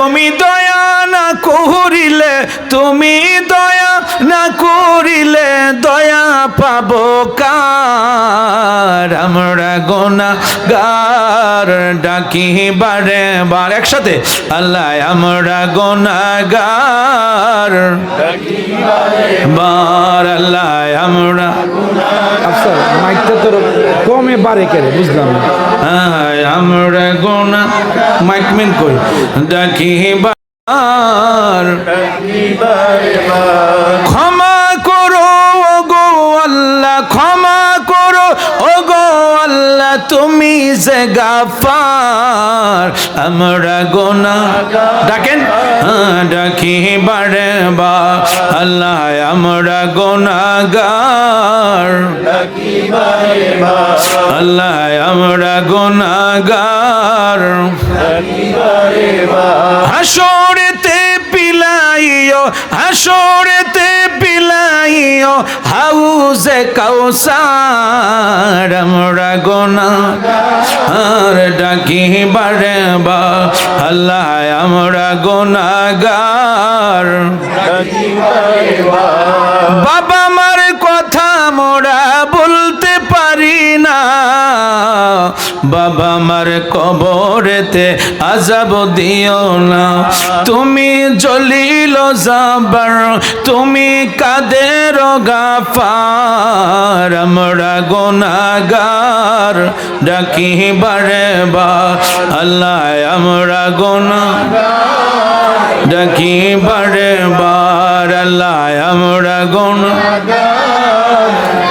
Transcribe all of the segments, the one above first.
তুমি দয়া না করিলে তুমি দয়া না করিলে দয়া পাব কার? আমরা গোনা গার ডাকি বারে বার একসাথে। আল্লাহ আমরা গোনাগার বার আল্লাহ আমরা আচ্ছা মাইকটা তোর কমে বাড়ে কেড়ে বুঝলাম আমরা গোনা মাইকমেন কই? ডাকি বার ক্ষমা করো গো আল্লাহ ক্ষমা করো ও গো আল্লাহ তুমি যে গাফার আমরা গোনা ডাকেন হ্যাঁ, ডাকি বারে বা আল্লাহ আমরা গোনাগার। আল্লাহ আমরা গোনাগার। পিলাইও হাসরেতে পিলাইও হাউজে কাউসার, আমরা গোনা আর ডাকি বারে বা আল্লাহ, আমরা গোনাগার বাবা মার বাবা মার কবরেতে আজাব দিও না। তুমি জলিল যাবার তুমি কাদের গাফার? আমরা গোনাগার ডাকি বারে বা। আল্লাহ, আমরা গোনা ডাকি বারে বার আল্লাহ, আমরা গোনা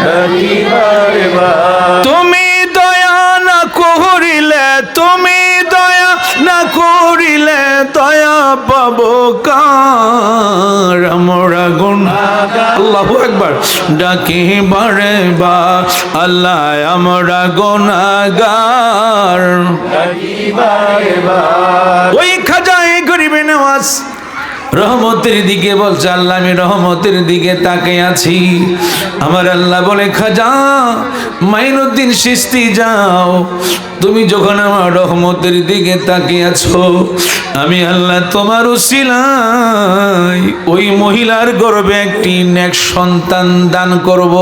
তুমি আমরা গুণ। আল্লাহু একবার ডাকি বারে বা আল্লাহ আমরা গোনাগার ওই খাজায় গরিবে নেওয়াজ রহমতের দিকে বলছে, আল্লাহ আমি রহমতের দিকে তাকে আছি। আমার আল্লাহ বলে, খাজা, মাইনুদ্দিন সৃষ্টি যাও। তুমি যখন আমার রহমতের দিকে তাকিয়ে আছো আমি আল্লাহ তোমার উসিলাই ওই মহিলার গর্বে একটি নেক সন্তান দান করব।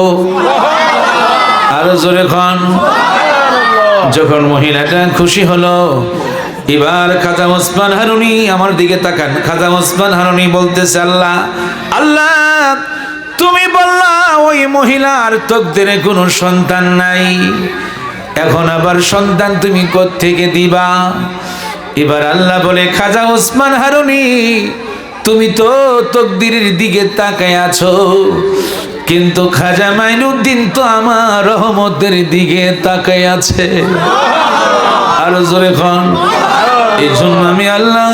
আরও জোরে খান। যখন মহিলাটা খুশি হলো, এবার খাজা ওসমান হারুনি আমার দিকে তাকান। খাজা ওসমান হারুনি বলতেছে, আল্লাহ আল্লাহ, তুমি বললা ওই মহিলার তকদিরে কোনো সন্তান নাই। এখন আবার সন্তান তুমি থেকে দিবা? এবার আল্লাহ বলে, খাজা ওসমান হারুনি, তুমি তো তকদিরের দিকে তাকায় আছো। কিন্তু খাজা মাইনুদ্দিন তো আমার রহমতের দিকে তাকায় আছে। আরও জোরে খন এই জন্য আমি আল্লাহ,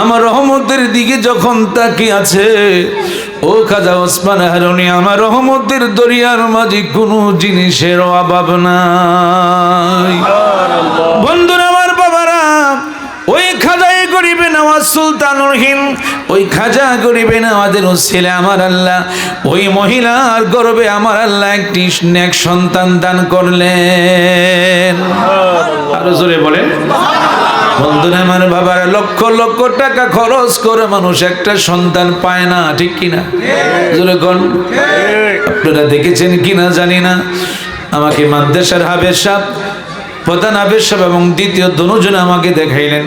আমার রহমতের দিকে যখন তাকিয়ে আছে, ও খাজা ওসমান হারুনি, আমার রহমতের দরিয়ার মাঝে কোনো জিনিসের অভাব নাই। বন্ধুরা গরিবে নেওয়া সুলতানুর হিন ওই খাজা গরিবে নেওয়াদের ছেলে আমার আল্লাহ ওই মহিলার গর্বে আমার আল্লাহ একটি নেক সন্তান দান করলেন। আরও জোরে বলেন। বন্ধুরা আমার বাবার লক্ষ লক্ষ টাকা খরচ করে মানুষ একটা সন্তান পায় না ঠিক কিনা? জোরে কোন? আপনারা দেখেছেন কিনা জানি না। আমাকে মাদ্রাসার হাবের প্রধান হাবের সাহ এবং দ্বিতীয় দনুজন আমাকে দেখাইলেন।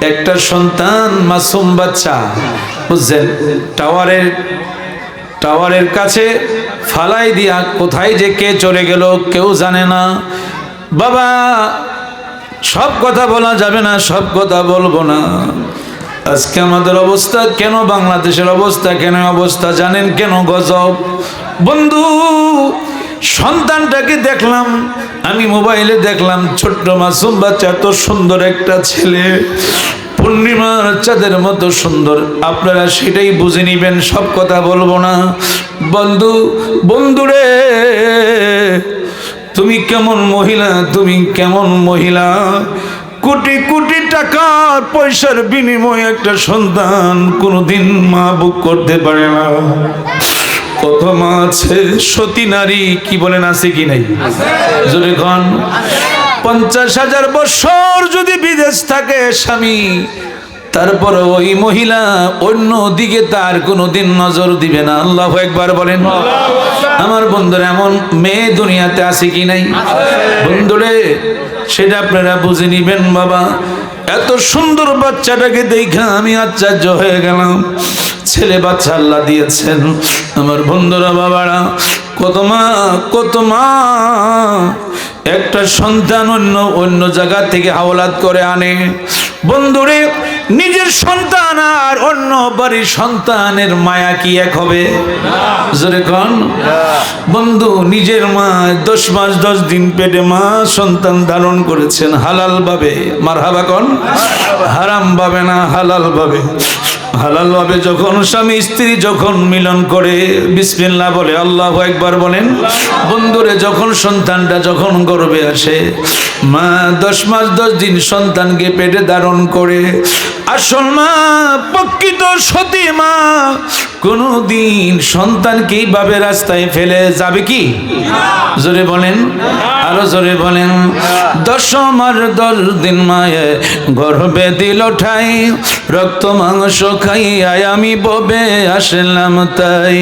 একটা সন্তান, মাসুম বাচ্চা, বুঝছেন? টাওয়ারের টাওয়ারের কাছে ফালাই দিয়া কোথায় যে কে চলে গেল কেউ জানে না। বাবা, সব কথা বলা যাবে না, সব কথা বলব না। আজকে আমাদের অবস্থা কেন, বাংলাদেশের অবস্থা কেন, অবস্থা জানেন কেন গজব? বন্ধু সন্তানটাকে দেখলাম, আমি মোবাইলে দেখলাম, ছোট্ট মাসুম বাচ্চা, এত সুন্দর একটা ছেলে। পূর্ণিমার চাঁদের মতো সুন্দর। আপনারা সেটাই বুঝে নিবেন, সব কথা বলব না। বন্ধু, বন্ধুরে, তুমি কেমন মহিলা, তুমি কেমন মহিলা? কোটি কোটি টাকার পয়সার বিনিময়ে একটা সন্তান কোনোদিন মা বুক করতে পারে না। কত মা আছে সতী নারী, কি বলেন, আছে কি নাই? জোরে খান পঞ্চাশ হাজার বছর যদি বিদেশ থাকে স্বামী তারপর ওই মহিলা অন্য দিকে তার কোনোদিন নজর দিবে না। আল্লাহ একবার বলেন, আমার বন্ধুরা, এমন মেয়ে দুনিয়াতে আছে কি নাই? বন্ধুরে, সেটা আপনারা বুঝে নিবেন, বাবা। এত সুন্দর বাচ্চাটাকে দেখা আমি আশ্চর্য হয়ে গেলাম। ছেলে বাচ্চা আল্লাহ দিয়েছেন। আমার বন্ধুরা, বাবারা, কত মা কত মা। একটা সন্তান অন্য অন্য জায়গা থেকে হাওলাত করে আনে। বন্ধুরে নিজের সন্তান আর অন্য বাড়ির সন্তানের মায়া কি এক হবে? বন্ধু, নিজের মা দশ মাস, দশ দিন পেটে মা সন্তান ধারণ করেছেন হালাল ভাবে মার হাবা কন। হারাম ভাবে না হালাল ভাবে হালাল ভাবে যখন স্বামী স্ত্রী যখন মিলন করে, বিসমিল্লাহ বলে, আল্লাহ একবার বলেন, বন্ধুরে যখন সন্তানটা যখন গর্বে আসে মা, দশ মাস, দশ দিন সন্তানকে পেটে ধারণ করে। আসল মা, প্রকৃত সতী মা, কোনদিন সন্তানকে এইভাবে রাস্তায় ফেলে যাবে কি? জোরে বলেন, আরও জোরে বলেন। দশ মার দশ দিন মায়ে গর্ভে দিল ঠাই, রক্ত মাংস খাইয়া আমি ববে আসলাম তাই।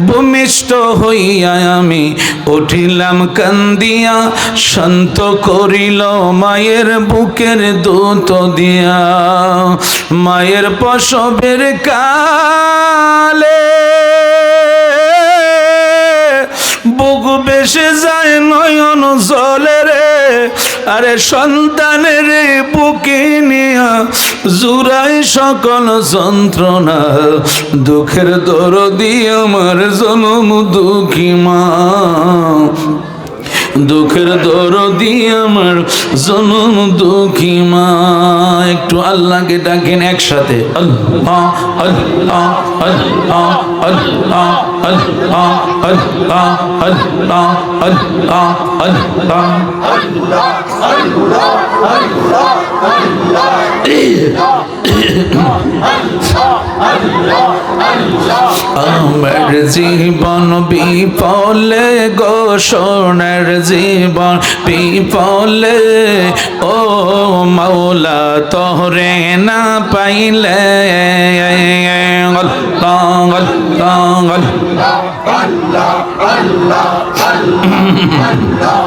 ভূমিষ্ঠ হইয়া আমি উঠিলাম কান্দিয়া শান্ত করিল মায়ের বুকের দুত দিয়া। মায়ের পশবের কালে যায় নয়ন জলে রে। আরে সন্তানের বুকে নিয়া জুড়াই সকল যন্ত্রণা। দুঃখের দরদি আমার জনম দুঃখী মা। দুঃখের দরদি আমার জনম দুঃখী মা। একটু আল্লাহকে ডাকেন একসাথে। আল্লাহ আল্লাহ আল্লাহ আল্লাহ আল্লাহ আল্লাহ আল্লাহ আল্লাহ আল্লাহ। আমার জীবন বিপলে গো সোনার জীবন পিপলে ও মৌলা তোরে না পাইলে। আল্লাহ আল্লাহ আল্লাহ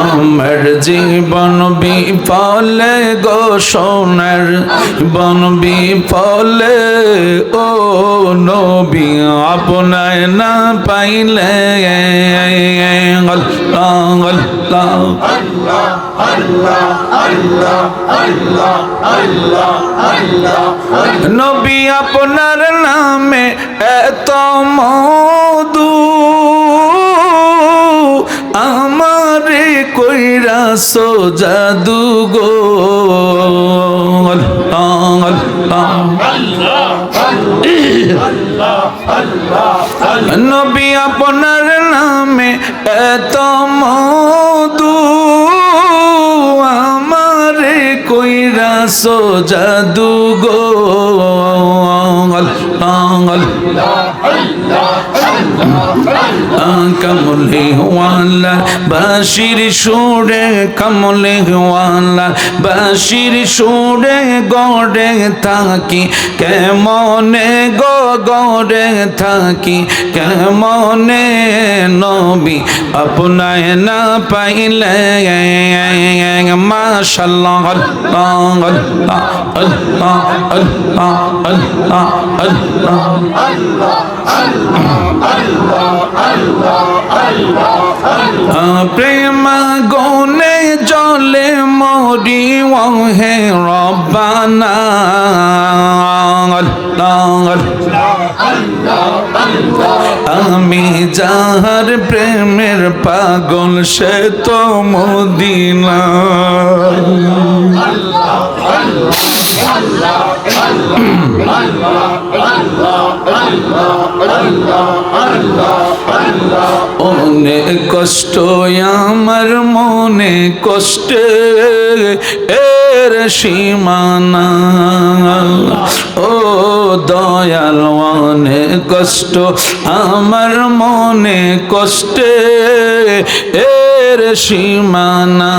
আমার জীবন বিফলে গো সোনার বন বিফলে ও নবী আপনায় না পাইলে। আল্লাহ আল্লাহ নবী, আপনার নামে এত কইরা সো জাদু গো নবী আপনার নামে এত মধু আমারে কইরা সো জাদু গো কমলে ওয়ালা বাসির সুরে কমলে ওয়ালা বাসির সুরে গড়ে থাকি কেমনে গো গড়ে থাকি কেমনে নবী আপনায় না পাইলে মাশাল্লাহ আল্লাহ আল্লাহ আল্লাহ আল্লাহ আল্লাহ আল্লাহ প্রেম গনে জলে মরি হে রব্বানা। আমি যাহার প্রেমের পাগল সে তো মদিনা। অনেক কষ্ট আমার মনে কষ্ট এর সীমানা। ও দয়াল অনেক কষ্ট, আমার মনে কষ্টে এর সীমানা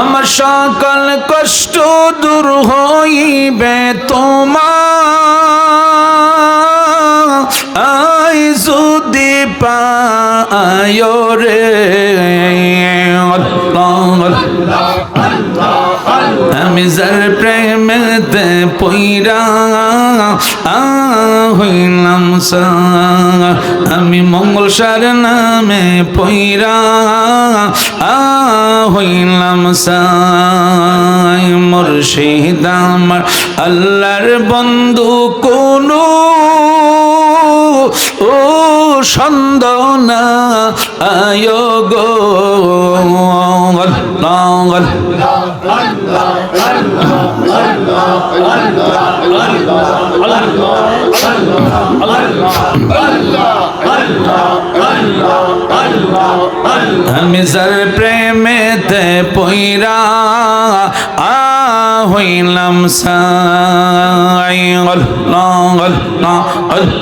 আমার সকল কষ্ট দূর হইবে তোমার। আই যদি পায় রে। আমি যার প্রেমেতে পইরা হইলাম আমি মঙ্গল সার নামে পইরা আ হইলাম সাই মুর্শিদ আমার আল্লাহর বন্ধু কোনো ও সন্দনা আয় গো। আল্লাহ আমি যার প্রেমেতে পইরা হইলাম সাই আল্লাহ আল্লাহ।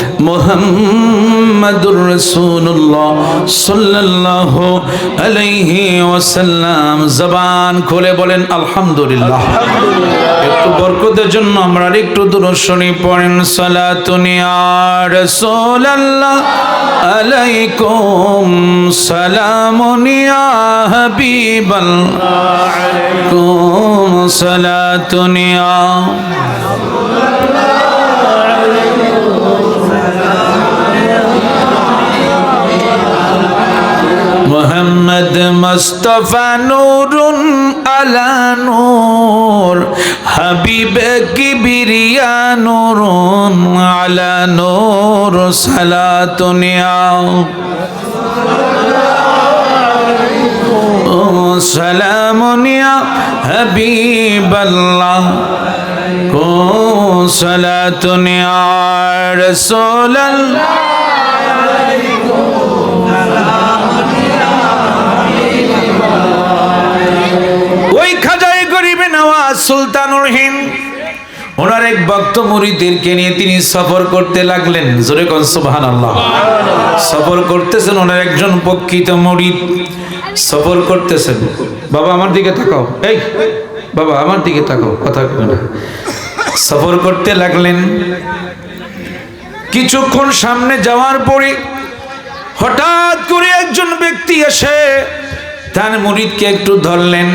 মোহাম্মদুর রসুল্লাহ সাল্লাহ আলাইহি ওয়াসাল্লাম। জবান খুলে বলেন আলহামদুলিল্লাহ। একটু বরকতের জন্য আমরা একটু দূরশনি পড়েন। সালাতুনিয়া রসুল্লাহ আলাইকুম। সালামুনিয়া হাবিবাল আলাইকুম সালাতুনিয়া মোহাম্মদ মুস্তফা নূরুন আলা নূর হাবিব কিবরিয়া নূরুন আলা নূর সালাতুনিয়া সালামুনিয়া হাবিবাল্লাহ কো সালাতুনিয়া রাসূলাল্লাহ ওই নওয়াজ সুলতানুর হিন্দ। ওনার এক ভক্ত মুরিদেরকে নিয়ে তিনি সফর করতে লাগলেন। জোরে কোন সুবহানাল্লাহ। সফর করতেছেন ওনার একজন প্রকৃত মুরিদ। সফর করতেছেন। বাবা, আমার দিকে তাকাও। এই, বাবা, আমার দিকে তাকাও। কথা না। সফর করতে লাগলেন। কিছুক্ষণ সামনে যাওয়ার পরে হঠাৎ করে একজন ব্যক্তি এসে তার মুরিদকে একটু ধরলেন।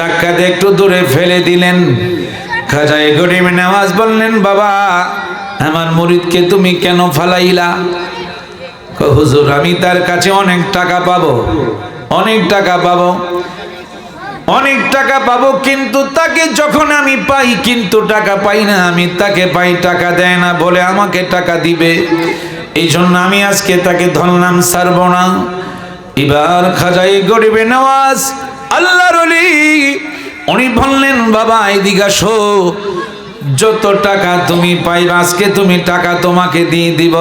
ধাক্কা দিয়ে একটু দূরে ফেলে দিলেন। খাজায় গরিব নামাজ বললেন, বাবা, আমার মুরিদকে তুমি কেন ফালাইলা? হুজুর, আমি তার কাছে অনেক টাকা পাবো, অনেক টাকা পাবো, অনেক টাকা পাবো, কিন্তু তাকে যখন আমি পাই, কিন্তু টাকা পাই না, আমি তাকে পাই টাকা দেয় না, বলে আমাকে টাকা দিবে। এই জন্য আমি আজকে তাকে ধরলাম সারব না। এবার খাজাই গরিবে নওয়াজ আল্লাহর উনি বললেন, বাবা, এদিকে আসো। যত টাকা তুমি পাইবা, আজকে তুমি টাকা তোমাকে দিয়ে দিব।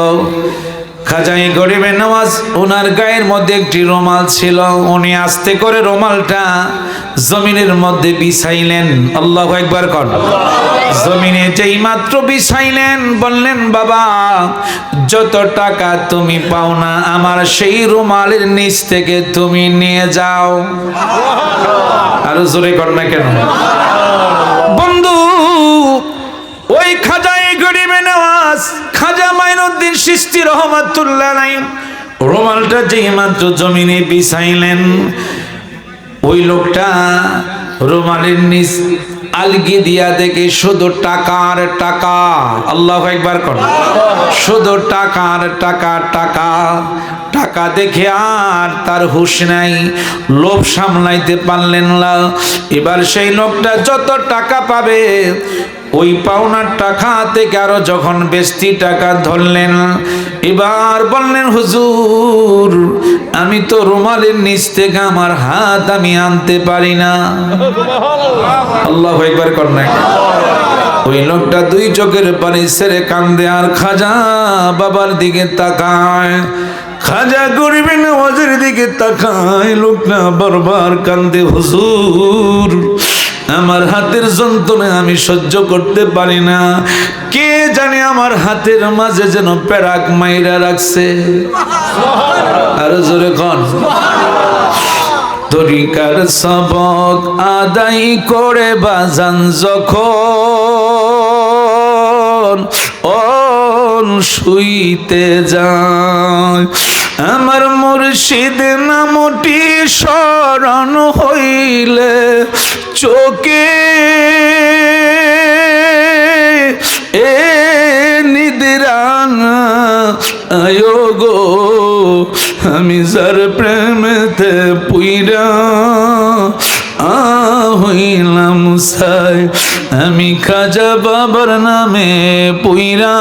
খাজাই গরিবে নওয়াজ ওনার গায়ের মধ্যে একটি রুমাল ছিল। উনি আস্তে করে রুমালটা জমিনের মধ্যে বিছাইলেন। আল্লাহ একবার কর জমিনে যেই মাত্র বিছাইলেন, বললেন, বাবা, যত টাকা তুমি পাও না, আমার সেই রুমালের নিচ থেকে তুমি নিয়ে যাও। আরও জোরে কর না কেন? বন্ধু, ওই খাজাই গরিবে নওয়াজ খাজা মাইনুদ্দিন সৃষ্টি রহমাতুল্লাহ নাই রুমালটা যেই মাত্র জমিনে বিছাইলেন, ওই লোকটা রুমালের নিচ আলগি দিয়া দেখে, শুধু টাকার টাকা। আল্লাহ একবার কর। শুধু টাকার টাকা টাকা। টাকা দেখে আর তার হুশ নাই। লোভ সামলাইতে পারলেন না। এবার সেই লোকটা যত টাকা পাবে, ওই পাওনার টাকা থেকে আরও যখন বেশি টাকা ধরলেন, এবার বললেন, হুজুর, আমি তো রুমালের নিচ থেকে আমার হাত আমি আনতে পারি না। আল্লাহ একবার কর না ওই লোকটা দুই চোখের পানি সেরে কান্দে আর খাজা বাবার দিকে তাকায়। খাজা গরিবের নামাজের দিকে তাকায়, লোকটা বারবার কান্দে, হুজুর, আমার হাতের যন্ত্রণা আমি সহ্য করতে পারি না। কে জানে আমার হাতের মাঝে যেন প্যারাক মাইরা রাখছে? আরও জোরে কন। তরিকার সবক আদায় করে বাজান যখন অন শুইতে যায়। আমার মুর্শিদ নামটি স্মরণ হইলে চোখে এ নিদিরান আয়ো গো, আমি যার প্রেমেতে পুইরা হইলাম সাই। আমি খাজা বাবার নামে পুইরা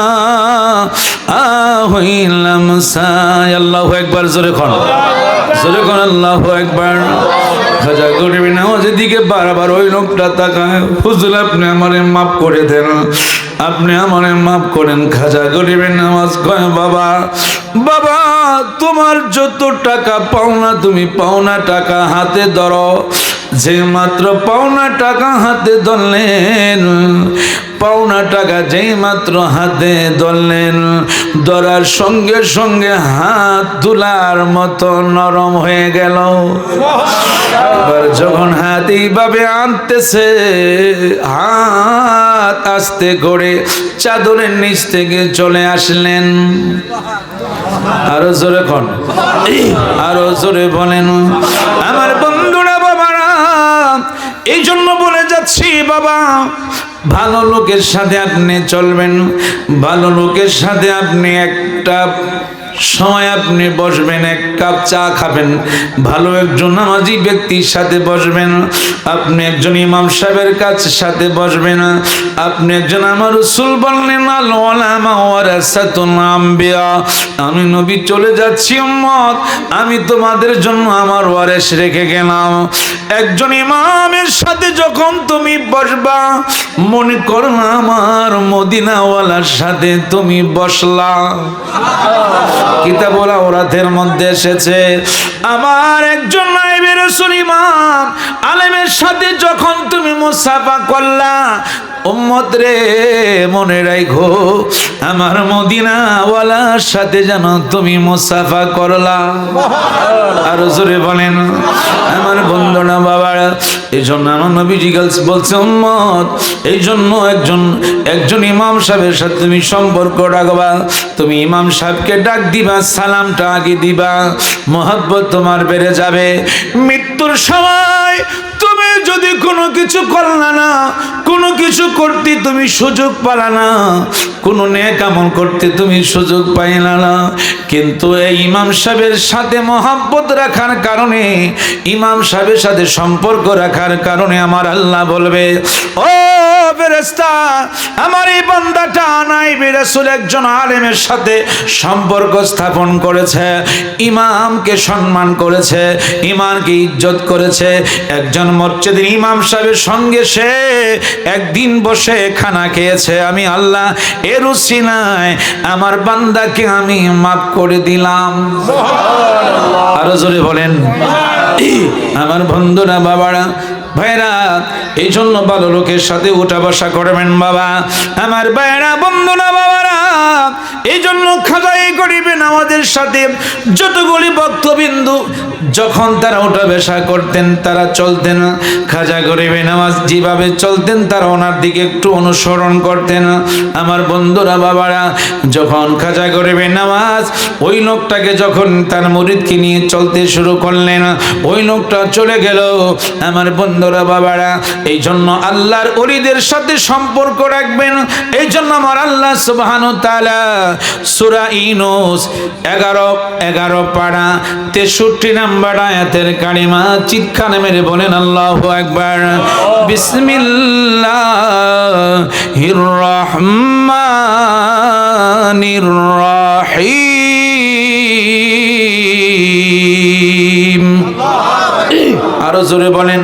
আ হইলাম সাই। আল্লাহ একবার জোরে খন জোরে খন আল্লাহ একবার। খাজা গরিবি নামাজের দিকে বারবার ওই লোকটা তাকায়। হুজুর, আপনি আমারে মাফ করে দেন। আপনি আমারে মাফ করেন। খাজা গরিবের নামাজ কয়, বাবা বাবা, তোমার যত টাকা পাওনা তুমি পাওনা টাকা হাতে ধরো। যে মাত্র পাওনা টাকা হাতে ধরলেন, পাওনা টাকা যেই মাত্র হাতে ধরলেন, ধরার সঙ্গে সঙ্গে হাত তুলার মতো নরম হয়ে গেল। এবার যখন হাত এইভাবে আনতেছে, হাত আস্তে করে চাদরের নিচ থেকে চলে আসলেন। আরও জোরে কন, আরও জোরে বলেন, আমার যাচ্ছি বাবা। ভালো লোকের সাথে আপনি চলবেন ভালো লোকের সাথে আপনি একটা সময় আপনি বসবেন, এক কাপ চা খাবেন। ভালো একজন নামাজি ব্যক্তির সাথে বসবেন। আপনি একজন ইমাম সাহেবের কাছে সাথে বসবেন। আপনি একজন আমার রসুল বললেন আমি নবী চলে যাচ্ছি, উম্মত। আমি তোমাদের জন্য আমার ওয়ারেস রেখে গেলাম। একজন ইমামের সাথে যখন তুমি বসবা, মনে করো আমার মদিনাওয়ালার সাথে তুমি বসলা। কিতাবুল আওরাতের মধ্যে এসেছে। আমার একজন নাইবের রসুল ইমাম, আলেমের সাথে যখন তুমি মুসাফা করলা উম্মত রে, মনে রাখো আমার মদিনাওয়ালার সাথে যেন তুমি মুসাফা করলা। আর জোরে বলেন, আমার বন্ধুরা বাবার এই জন্য আমার নবীজি গার্লস বলছে, উম্মত এই জন্য একজন একজন ইমাম সাহেবের সাথে তুমি সম্পর্ক রাখবা। তুমি ইমাম সাহেবকে ডাক দিবা, সালামটা আগে দিবা, মহাব্বত তোমার বেড়ে যাবে। মৃত্যুর সময় যদি কোনো কিছু করলা না, কোনো কিছু করতে তুমি সুযোগ পালা না, কোনো নেক আমল করতে তুমি সুযোগ পাইলা না। কিন্তু এই ইমাম সাহেবের সাথে মহাব্বত রাখার কারণে, ইমাম সাহেবের সাথে সম্পর্ক রাখার কারণে আমার আল্লাহ বলবে, ও ফেরেস্তা আমার এই বান্দাটা নাই বেরাসুল একজন আলেমের সাথে সম্পর্ক স্থাপন করেছে ইমামকে সম্মান করেছে ইমানকে ইজ্জত করেছে। একজন মসজিদের ইমাম সাহেবের সঙ্গে সে একদিন বসে খানা খেয়েছে। আমি আল্লাহ এর উসিলায় আমার বান্দাকে আমি মাফ করে দিলাম। আরও জোরে বলেন। আমার বন্ধুরা বাবারা ভাইরা এই জন্য ভালো লোকের সাথে উঠা বসা করবেন বাবা। আমার ভাইরা, বন্ধুরা, বাবারা এই জন্য খাজাই করিবেন আমাদের সাথে যতগুলি ভক্তবিন্দু যখন তারা উঠা বসা করতেন, তারা চলতেন। খাজা গরিবে নামাজ যেভাবে চলতেন, তারা ওনার দিকে একটু অনুসরণ করতেন। আমার বন্ধুরা, বাবারা, যখন খাজা গরিবে নামাজ, ওই লোকটাকে যখন তার মুরিদকে নিয়ে চলতে শুরু করলেন, ওই লোকটা চলে গেল। আমার বন্ধুরা বাবারা এই জন্য আল্লাহর অলিদের সাথে সম্পর্ক রাখবেন। এই জন্য আমার আল্লাহ সুবহান তাআলা সুরা ইনুস এগারো এগারো পাড়া তেষট্টি নাম্বার আয়াতের কারিমা চিৎকার মেরে বলেন, আল্লাহ একবার বিসমিল্লাহির রহমানির রহিম। আরও জোরে বলেন।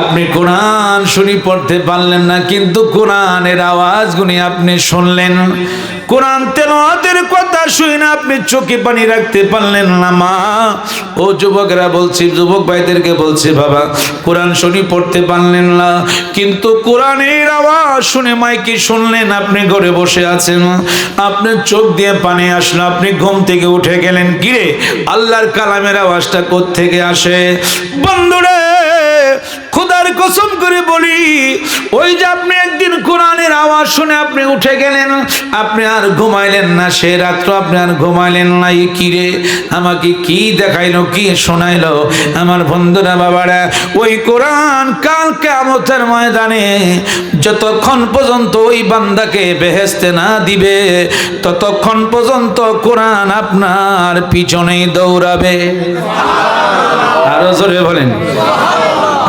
আপনি কোরআন শুনি পড়তে পারলেন না, কিন্তু কোরআনের আওয়াজগুলি আপনি শুনলেন। কোরআন তেলাওয়াতের কথা শুনে না আপনি চোখে পানি রাখতে পারলেন না, মা। ও যুবকরা বলছি, যুবক ভাইদেরকে বলছি, বাবা, কোরআন শুনি পড়তে পারলেন না, কিন্তু কোরআনের আওয়াজ শুনে মাইকে শুনলেন, আপনি ঘরে বসে আছেন। আপনার চোখ দিয়ে পানি আসলো, আপনি ঘুম থেকে উঠে গেলেন। কিরে, আল্লাহর কালামের আওয়াজটা কোত্থেকে আসে? বন্ধুরে কসম করে বলি, ওই যে আপনি একদিন কোরআনের আওয়াজ শুনে আপনি উঠে গেলেন, আপনি আর ঘুমাইলেন না, সে রাত্র আপনি আর ঘুমাইলেন না কিরে আমাকে কি দেখাইলো, কি শোনাইলো? আমার বন্ধুরা, বাবারা, ওই কোরআন কাল কেমতের ময়দানে যতক্ষণ পর্যন্ত ওই বান্দাকে বেহেস্তে না দিবে, ততক্ষণ পর্যন্ত কোরআন আপনার পিছনেই দৌড়াবে। আরও জোরে বলেন।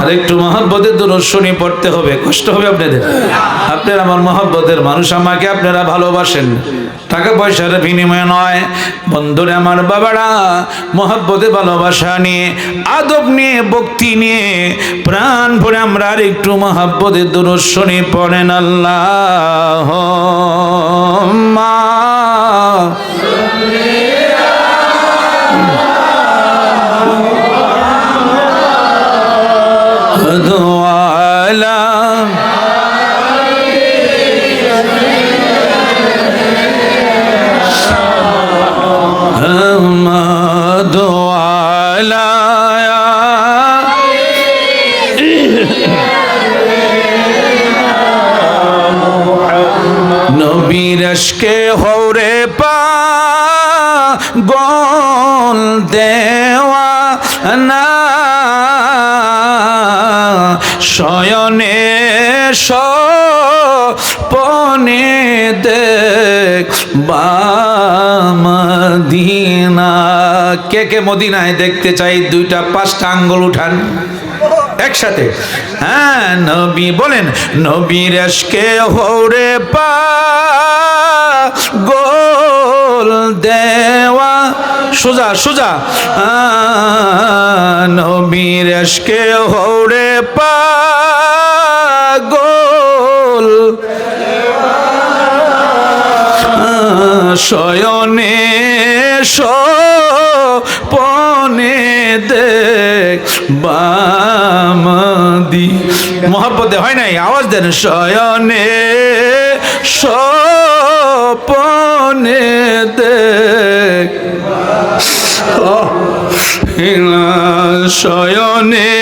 আর একটু মহব্বতের দূরস্বনী পড়তে হবে, কষ্ট হবে আপনাদের। আপনার আমার মহব্বতের মানুষ, আমাকে আপনারা ভালোবাসেন। টাকা পয়সার বিনিময় নয়। বন্ধুরে আমার বাবারা, মহব্বতে ভালোবাসা নিয়ে, আদব নিয়ে, ভক্তি নিয়ে, প্রাণ ভরে আমরা আর একটু মহব্বতের দূরস্বনী পড়েন আল্লাহ। মা على محمد على নবীর আশকে হরে পা গল দেওয়া না শয়নে সপনে দেখ বামদিনা কে কে মদিনায় দেখতে চাই? দুইটা, পাঁচটা আঙ্গুল উঠান। একসাথে। হ্যাঁ নবী বলেন, নবীর আজকে হরে পা গোল দেওয়া সোজা সোজা। নবীর আজকে হরে পা গোল শয়নে সপনে দেখ বামদি। মহাব্বতে হয় নাই? আওয়াজ দেন। শয়নে সপনে দেখ শয়নে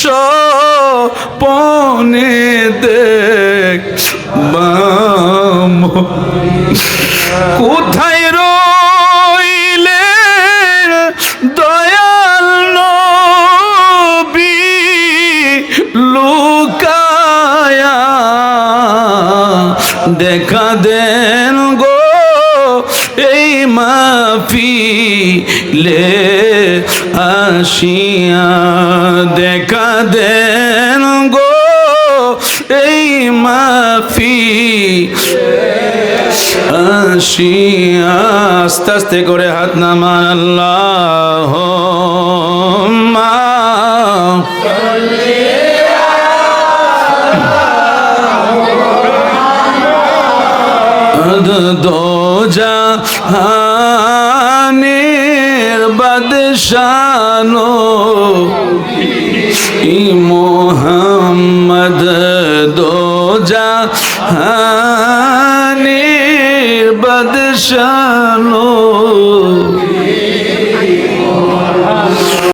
সপনে দেখ কোথায় রইলে দয়াল নবী লুকায়া? দেখা গো মাফিলে আসিয়া দেখা দেন গো এই মাফি আসিয়া। আস্তে আস্তে করে হাত নামান। আল্লাহ দোজা বাদশানো ই মোহাম্মদ দোজা হানের বাদশানো